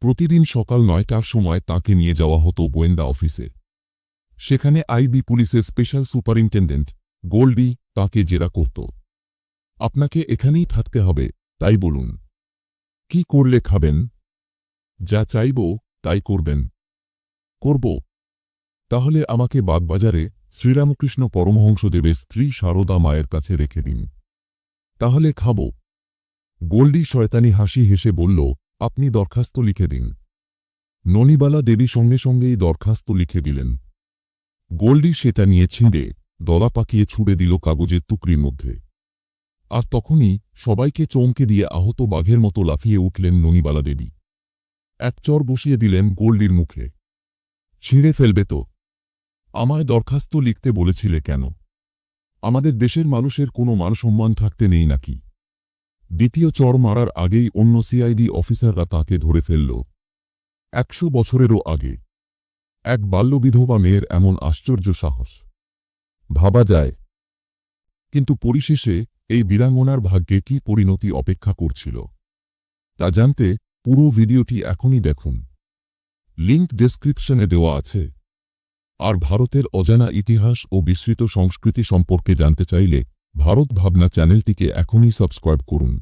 প্রতিদিন সকাল নয়টার সময় তাকে নিয়ে যাওয়া হতো গোয়েন্দা অফিসে। সেখানে আইবি পুলিশের স্পেশাল সুপারিনটেন্ডেন্ট, গোল্ডি, তাকে জেরা করত। আপনাকে এখানেই থাকতে হবে, তাই বলুন। কি করলে খাবেন? যা চাইব, তাই করবেন। করব। তাহলে আমাকে বাগবাজারে শ্রীরামকৃষ্ণ পরমহংসদেবের স্ত্রী সারদা মায়ের কাছে রেখে দিন। তাহলে খাব। গোল্ডি শয়তানি হাসি হেসে বলল আপনি দরখাস্ত লিখে দিন। ননিবালা দেবী সঙ্গে সঙ্গেই দরখাস্ত লিখে দিলেন। গোল্ডি সেটা নিয়ে ছিঁড়ে দলা পাকিয়ে ছুড়ে দিল কাগজের টুকরির মধ্যে। আর তখনই সবাইকে চমকে দিয়ে আহত বাঘের মতো লাফিয়ে উঠলেন ননিবালা দেবী। এক চর বসিয়ে দিলেন গোল্ডির মুখে। ছিঁড়ে ফেলবে তো। আমায় দরখাস্ত লিখতে বলেছিলে কেন? আমাদের দেশের মানুষের কোনো মানসম্মান থাকতে নেই নাকি? দ্বিতীয় চর মারার আগেই অন্য সিআইডি অফিসাররা তাকে ধরে ফেলল। একশো বছরেরও আগে। এক বাল্যবিধবা মেয়ের এমন আশ্চর্য সাহস। ভাবা যায়। কিন্তু পরিশেষে এই বীরাঙ্গনার ভাগ্যে কি পরিণতি অপেক্ষা করছিল? তা জানতে পুরো ভিডিওটি এখনই দেখুন। লিঙ্ক ডেসক্রিপশনে দেওয়া আছে। আর ভারতের অজানা ইতিহাস ও বিস্তৃত সংস্কৃতি সম্পর্কে জানতে চাইলে ভারত ভাবনা চ্যানেলটিকে এখনই সাবস্ক্রাইব করুন।